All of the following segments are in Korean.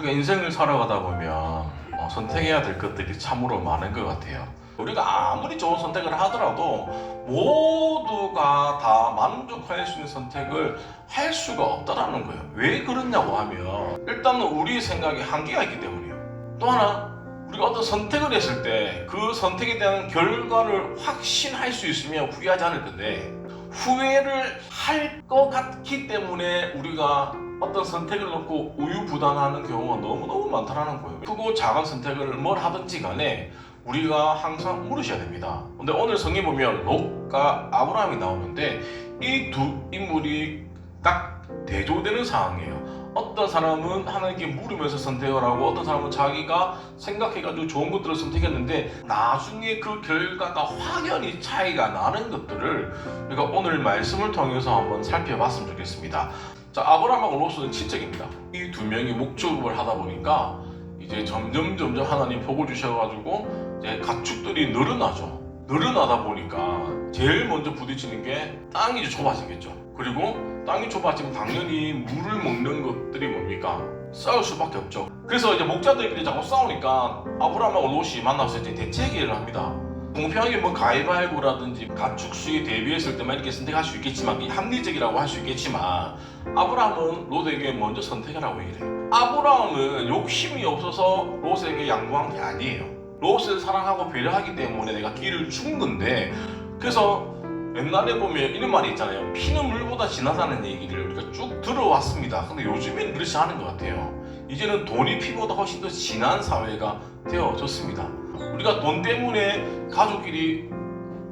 우리가 인생을 살아가다 보면 어, 선택해야 될 것들이 참으로 많은 것 같아요. 우리가 아무리 좋은 선택을 하더라도 모두가 다 만족할 수 있는 선택을 할 수가 없다라는 거예요. 왜 그러냐고 하면 일단은 우리 생각에 한계가 있기 때문이에요. 또 하나 우리가 어떤 선택을 했을 때 그 선택에 대한 결과를 확신할 수 있으면 후회하지 않을 건데 후회를 할 것 같기 때문에 우리가 어떤 선택을 놓고 우유부단하는 경우가 너무너무 많다는 거예요. 크고 작은 선택을 뭘 하든지 간에 우리가 항상 물으셔야 됩니다. 근데 오늘 성경 보면 롯과 아브라함이 나오는데 이 두 인물이 딱 대조되는 상황이에요. 어떤 사람은 하나님께 물으면서 선택을 하고 어떤 사람은 자기가 생각해가지고 좋은 것들을 선택했는데 나중에 그 결과가 확연히 차이가 나는 것들을 우리가 오늘 말씀을 통해서 한번 살펴봤으면 좋겠습니다. 자 아브라함하고 롯은 친척입니다. 이 두 명이 목축을 하다 보니까 이제 점점 점점 하나님 복을 주셔가지고 이제 가축들이 늘어나죠. 늘어나다 보니까 제일 먼저 부딪히는 게 땅이 좁아지겠죠. 그리고 땅이 좁아지면 당연히 물을 먹는 것들이 뭡니까? 싸울 수밖에 없죠. 그래서 이제 목자들끼리 자꾸 싸우니까 아브라함하고 롯이 만나서 이제 해결을 합니다. 공평하게 뭐 가위바위보라든지 가축 수에 대비했을 때만 이렇게 선택할 수 있겠지만 이 합리적이라고 할 수 있겠지만 아브라함은 롯에게 먼저 선택을 하고 얘기해요. 아브라함은 욕심이 없어서 롯에게 양보한 게 아니에요. 롯을 사랑하고 배려하기 때문에 내가 길을 준 건데 그래서 옛날에 보면 이런 말이 있잖아요. 피는 물보다 진하다는 얘기를 우리가 쭉 들어왔습니다. 근데 요즘에는 그렇지 않은 것 같아요. 이제는 돈이 피보다 훨씬 더 진한 사회가 되어졌습니다. 우리가 돈 때문에 가족끼리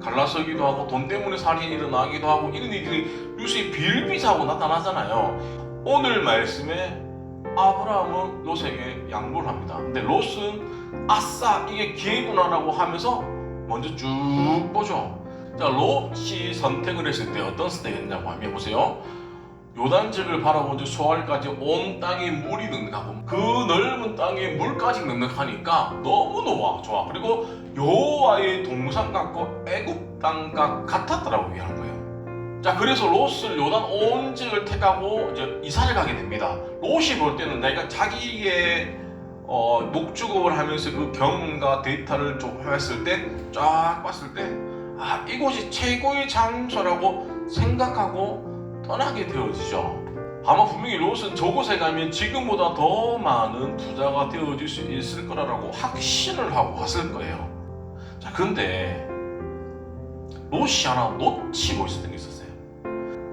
갈라서기도 하고 돈 때문에 살인이 일어나기도 하고 이런 일들이 요새 비일비재하고 나타나잖아요. 오늘 말씀에 아브라함은 롯에게 양보를 합니다. 근데 롯은 아싸 이게 기회구나라고 하면서 먼저 쭉 보죠. 자 롯이 선택을 했을 때 어떤 선택을 했냐고 하면 보세요. 요단지를 바라본 지 소알까지 온 땅에 물이 넉넉하고 그 넓은 땅에 물까지 넉넉하니까 너무너무 좋아. 그리고 여호와의 동산 같고 애굽 땅과 같았더라고 얘기하는 거예요. 자 그래서 롯을 요단 온 지를 택하고 이제 이사를 가게 됩니다. 롯이 볼 때는 내가 자기의 어, 목축업을 하면서 그 경험과 데이터를 좀 했을 때 쫙 봤을 때 아 이곳이 최고의 장소라고 생각하고 떠나게 되어지죠. 아마 분명히 롯은 저곳에 가면 지금보다 더 많은 부자가 되어질 수 있을 거라고 확신을 하고 갔을 거예요. 자, 근데 롯이 하나 놓치고 있었던 게 있었어요.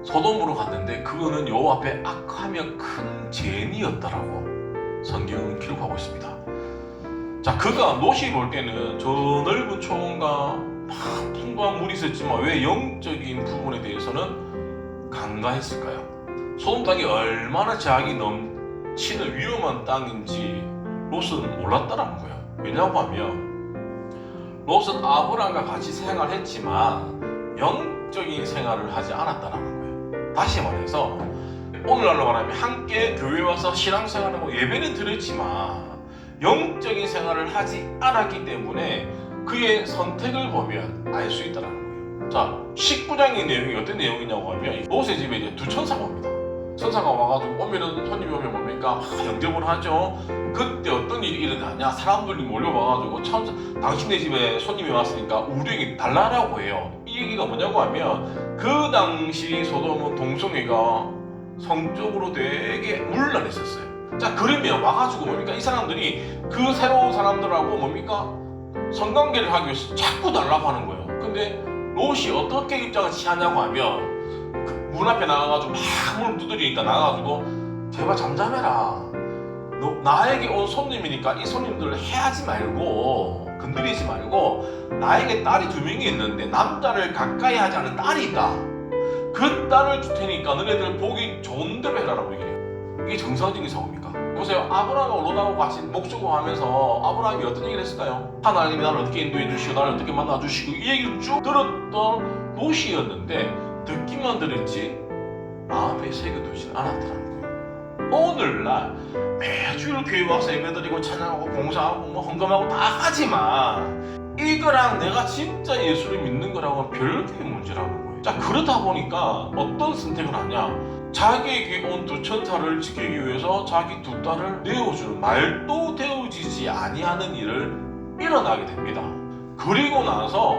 소돔으로 갔는데 그거는 여호와 앞에 악하며 큰 죄인이었다라고 성경은 기록하고 있습니다. 자, 그가 롯이 볼 때는 저 넓은 초원과 막 풍부한 물이 있었지만 왜 영적인 부분에 대해서는 간과했을까요? 소돔 땅이 얼마나 제약이 넘치는 위험한 땅인지 롯은 몰랐다라는 거예요. 왜냐고 하면 롯은 아브라함과 같이 생활했지만 영적인 생활을 하지 않았다라는 거예요. 다시 말해서 오늘날로 말하면 함께 교회 와서 신앙생활하고 예배는 드렸지만 영적인 생활을 하지 않았기 때문에 그의 선택을 보면 알 수 있다는 거예요. 자, 19장의 내용이 어떤 내용이냐고 하면 롯의 집에 이제 두 천사가 옵니다. 천사가 와가지고 오면은 손님이 오면 뭡니까? 막 영접을 하죠. 그때 어떤 일이 일어나냐? 사람들이 몰려와가지고 천사, 당신네 집에 손님이 왔으니까 우리에게 달라라고 해요. 이 얘기가 뭐냐고 하면 그 당시 소돔은 동성애가 성적으로 되게 물란했었어요. 자, 그러면 와가지고 뭡니까? 이 사람들이 그 새로운 사람들하고 뭡니까? 성관계를 하기 위해서 자꾸 달라고 하는 거예요. 근데 롯이 어떻게 입장을 취하냐고 하면 그 문 앞에 나가가지고 막 문을 두드리니까 나가가지고 제발 잠잠해라. 너 나에게 온 손님이니까 이 손님들을 해하지 말고 건드리지 말고 나에게 딸이 두 명이 있는데 남자를 가까이 하지 않은 딸이 있다. 그 딸을 줄 테니까 너네들 보기 좋은 대로 해라라고 얘기해요. 이게 정상적인 사고입니까? 보세요. 아브라함하고 롯하고 같이 목적을 하면서 아브라함이 어떤 얘기를 했을까요? 하나님이 나를 어떻게 인도해 주시고 나를 어떻게 만나 주시고 이 얘기를 쭉 들었던 롯이었는데 듣기만 들었지 마음에 새겨두지는 않았더라는 거예요. 오늘날 매주 교회 와서 예배드리고 찬양하고 봉사하고 뭐 헌금하고 다 하지만 이거랑 내가 진짜 예수를 믿는 거랑은 별개의 문제라는 거예요. 자 그러다 보니까 어떤 선택을 하냐? 자기에게 온 두 천사를 지키기 위해서 자기 두 딸을 내어주는 말도 되어지지 아니하는 일을 일어나게 됩니다. 그리고 나서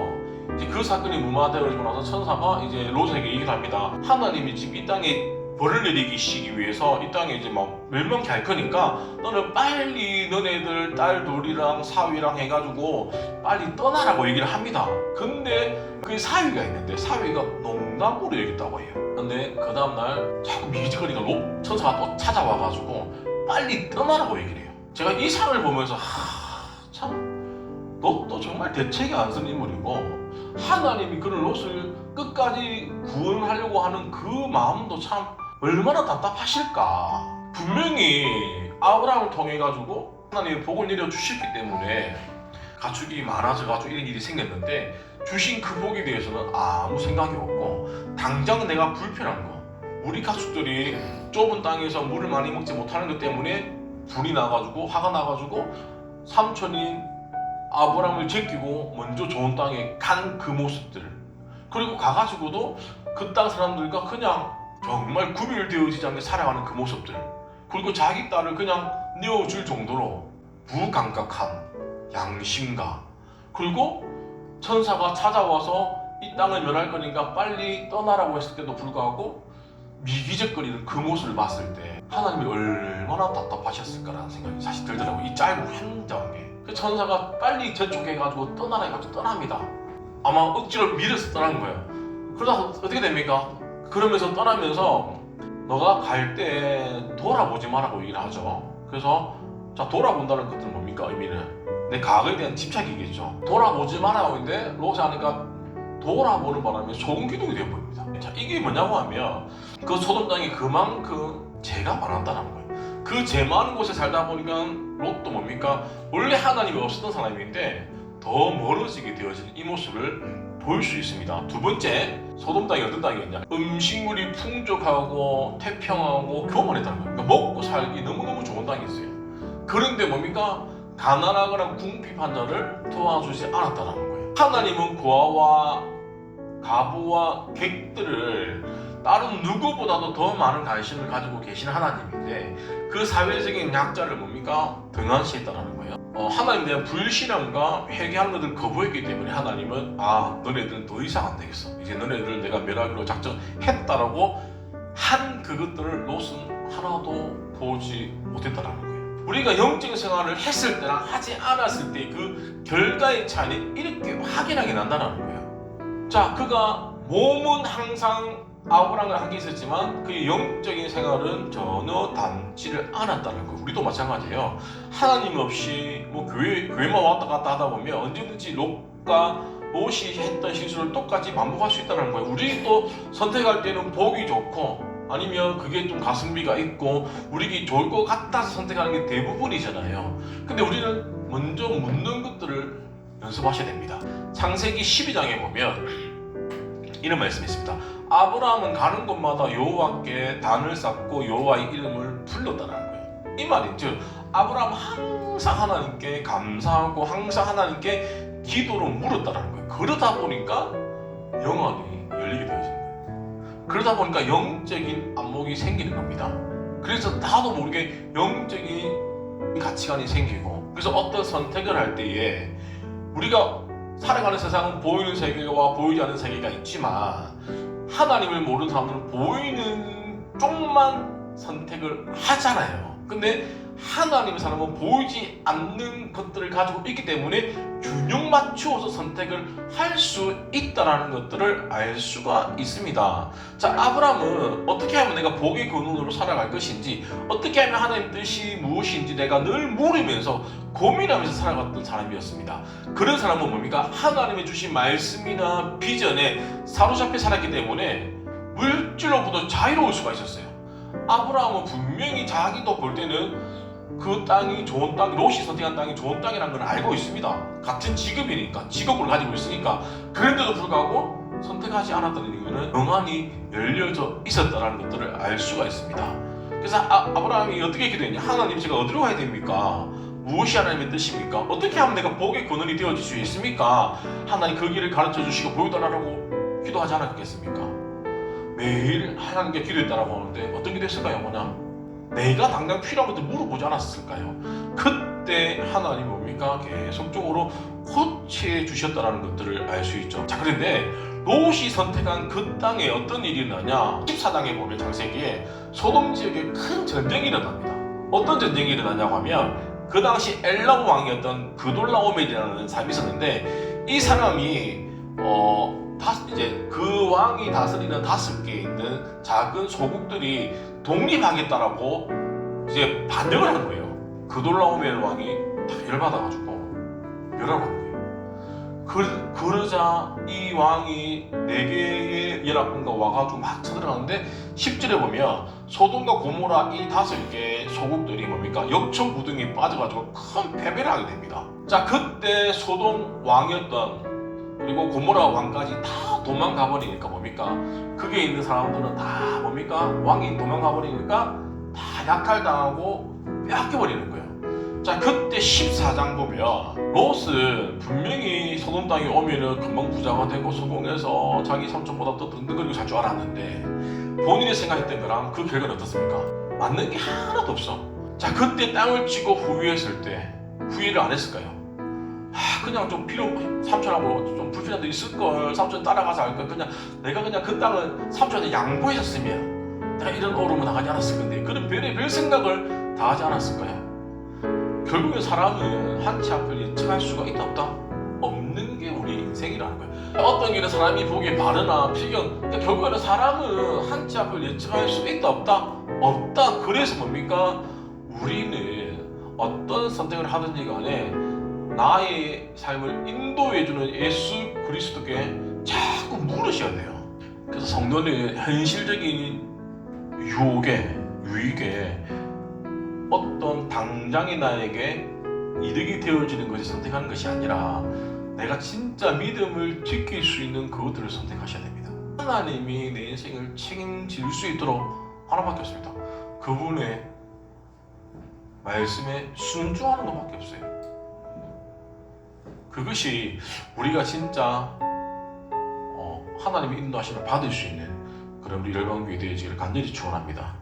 이제 그 사건이 무마되어지고 나서 천사가 이제 롯에게 얘기를 합니다. 하나님이 지금 이 땅에 벌을 내리시기 위해서 이 땅에 이제 막 멸망케 할 거니까 너는 빨리 너네들 딸 둘이랑 사위랑 해가지고 빨리 떠나라고 얘기를 합니다. 근데 그 사위가 있는데 사위가 농담으로 얘기했다고 해요. 근데 그 다음날 자꾸 미지거리가 로 천사가 또 찾아와가지고 빨리 떠나라고 얘기를 해요. 제가 이 상을 보면서 하참 롯도 정말 대책이 안쓴 인물이고 하나님이 그를 롯을 끝까지 구원하려고 하는 그 마음도 참 얼마나 답답하실까. 분명히 아브라함을 통해 가지고 하나님의 복을 내려 주셨기 때문에 가축이 많아져 가지고 이런 일이 생겼는데 주신 그 복에 대해서는 아무 생각이 없고 당장 내가 불편한 거. 우리 가축들이 좁은 땅에서 물을 많이 먹지 못하는 것 때문에 불이 나가지고 화가 나가지고 삼촌인 아브라함을 제끼고 먼저 좋은 땅에 간 그 모습들 그리고 가가지고도 그 땅 사람들과 그냥 정말 구별되어지지 않게 살아가는 그 모습들. 그리고 자기 딸을 그냥 내어줄 정도로 무감각한 양심과 그리고 천사가 찾아와서 이 땅을 멸할 거니까 빨리 떠나라고 했을 때도 불구하고 미기적거리는 그 모습을 봤을 때 하나님이 얼마나 답답하셨을까라는 생각이 사실 들더라고요. 이 짧은 한 장에. 그 천사가 빨리 저쪽해가지고 떠나라 해가지고 떠납니다. 아마 억지로 밀어서 떠난 거예요. 그러다 어떻게 됩니까? 그러면서 떠나면서 너가 갈 때 돌아보지 마라고 얘기를 하죠. 그래서 자 돌아본다는 것은 뭡니까 의미는 내 과거에 대한 집착이겠죠. 돌아보지 마라고 했는데 로세 하니까 돌아보는 바람에 소금 기둥이 되어버립니다. 자 이게 뭐냐고 하면 그 소돔 땅이 그만큼 죄가 많았다는 거예요. 그 죄 많은 곳에 살다 보니까 롯도 뭡니까 원래 하나님이 없었던 사람인데 더 멀어지게 되어진 이 모습을 볼 수 있습니다. 두 번째, 소돔 땅이 어떤 땅이었냐? 음식물이 풍족하고 태평하고 교만했다는 거예요. 그러니까 먹고 살기 너무너무 좋은 땅이었어요. 그런데 뭡니까? 가난하거나 궁핍 한 자를 도와주지 않았다는 거예요. 하나님은 고아와 가부와 객들을 다른 누구보다도 더 많은 관심을 가지고 계신 하나님인데 그 사회적인 약자를 뭡니까? 등한시했다는 거예요. 어, 하나님에 대한 불신앙과 회개하는 것을 거부했기 때문에 하나님은 아 너네들은 더 이상 안 되겠어. 이제 너네들을 내가 멸하기로 작정했다라고 한 그것들을 롯은 하나도 보지 못했다라는 거예요. 우리가 영적 생활을 했을 때랑 하지 않았을 때 그 결과의 차이는 이렇게 확연하게 난다는 거예요. 자, 그가 몸은 항상 아브라함을 하게 있었지만 그의 영적인 생활은 전혀 닮지를 않았다는 거. 우리도 마찬가지예요. 하나님 없이 뭐 교회 교회만 왔다 갔다 하다 보면 언제든지 롯과 롯이 했던 실수를 똑같이 반복할 수 있다는 거예요. 우리 또 선택할 때는 보기 좋고 아니면 그게 좀 가성비가 있고 우리에게 좋을 것 같아서 선택하는 게 대부분이잖아요. 근데 우리는 먼저 묻는 것들을 연습하셔야 됩니다. 창세기 12장에 보면 이런 말씀이 있습니다. 아브라함은 가는 곳마다 여호와께 단을 쌓고 여호와의 이름을 불렀다는 거예요. 이 말이 즉 아브라함 항상 하나님께 감사하고 항상 하나님께 기도로 물었다는 거예요. 그러다 보니까 영안이 열리게 거예요. 그러다 보니까 영적인 안목이 생기는 겁니다. 그래서 나도 모르게 영적인 가치관이 생기고 그래서 어떤 선택을 할 때에 우리가 살아가는 세상은 보이는 세계와 보이지 않는 세계가 있지만 하나님을 모르는 사람들은 보이는 쪽만 선택을 하잖아요. 근데 하나님의 사람은 보이지 않는 것들을 가지고 있기 때문에 균형 맞추어서 선택을 할 수 있다라는 것들을 알 수가 있습니다. 자, 아브라함은 어떻게 하면 내가 복의 근원으로 살아갈 것인지, 어떻게 하면 하나님 뜻이 무엇인지 내가 늘 물으면서 고민하면서 살아갔던 사람이었습니다. 그런 사람은 뭡니까? 하나님의 주신 말씀이나 비전에 사로잡혀 살았기 때문에 물질로부터 자유로울 수가 있었어요. 아브라함은 분명히 자기도 볼 때는 그 땅이 좋은 땅, 롯이 선택한 땅이 좋은 땅이라는 걸 알고 있습니다. 같은 직업이니까, 직업을 가지고 있으니까. 그런데도 불구하고 선택하지 않았다는 이유는 영안이 열려져 있었다는 것들을 알 수가 있습니다. 그래서 아, 아브라함이 어떻게 기도했냐? 하나님 제가 어디로 가야 됩니까? 무엇이 하나님의 뜻입니까? 어떻게 하면 내가 복의 근원이 되어질 수 있습니까? 하나님 그 길을 가르쳐 주시고 보여달라고 기도하지 않았겠습니까? 매일 하나님께 기도했다라고 하는데 어떤 기도했을까요? 뭐냐? 내가 당장 필요한 것들 물어보지 않았을까요? 그때 하나님 뭡니까? 계속적으로 코치해 주셨다는 것들을 알 수 있죠. 자, 그런데 롯이 선택한 그 땅에 어떤 일이 일어나냐? 14장에 보면 장세기에 소돔 지역에 큰 전쟁이 일어납니다. 어떤 전쟁이 일어나냐고 하면 그 당시 엘람 왕이었던 그돌라오멜이라는 사람이 있었는데 이 사람이 어 다, 이제 그 왕이 다스리는 다섯 개 있는 작은 소국들이 독립하겠다라고 이제 반역을 하는 거예요. 그돌라오멜 왕이 다 열받아가지고 멸하는 거예요. 그, 그러자 이 왕이 네 개의 연합군과 와가지고 막 쳐들어가는데 10절에 보면 소돔과 고모라 이 다섯 개 소국들이 뭡니까 역청구둥이 빠져가지고 큰 패배를 하게 됩니다. 자 그때 소돔 왕이었던 그리고 고모라 왕까지 다 도망가 버리니까 뭡니까 그게 있는 사람들은 다 뭡니까 왕이 도망가 버리니까 다 약탈당하고 빼앗겨 버리는 거예요. 자 그때 14장 보면 롯은 분명히 소돔 땅에 오면은 금방 부자가 되고 성공해서 자기 삼촌보다 더 든든거리고 살 줄 알았는데 본인이 생각했던 거랑 그 결과는 어떻습니까? 맞는 게 하나도 없어. 자 그때 땅을 치고 후회했을 때 후회를 안 했을까요? 아 그냥 좀 필요 삼촌하고 좀 불편한 데 있을 걸 삼촌 따라가서 할걸 그냥 내가 그냥 그 땅을 삼촌한테 양보해줬으면 내가 이런 어려움을 당하지 않았을 건데 그런 별의 별 생각을 다 하지 않았을까요? 결국에 사람은 한치 앞을 예측할 수가 있다 없다? 없는 게 우리 인생이라는 거예요. 어떤 일은 사람이 보기에 바르나 필경 그러니까 결국에는 사람은 한치 앞을 예측할 수 있다 없다? 없다. 그래서 뭡니까? 우리는 어떤 선택을 하든지 간에 나의 삶을 인도해주는 예수 그리스도께 자꾸 물으셔야 돼요. 그래서 성도는 현실적인 유혹에 유익에 어떤 당장의 나에게 이득이 되어지는 것을 선택하는 것이 아니라 내가 진짜 믿음을 지킬 수 있는 그것들을 선택하셔야 됩니다. 하나님이 내 인생을 책임질 수 있도록 하나밖에 없습니다. 그분의 말씀에 순종하는 것밖에 없어요. 그것이 우리가 진짜 어, 하나님의 인도하심을 받을 수 있는 그런 우리 열방교회 되어지기를 간절히 축원합니다.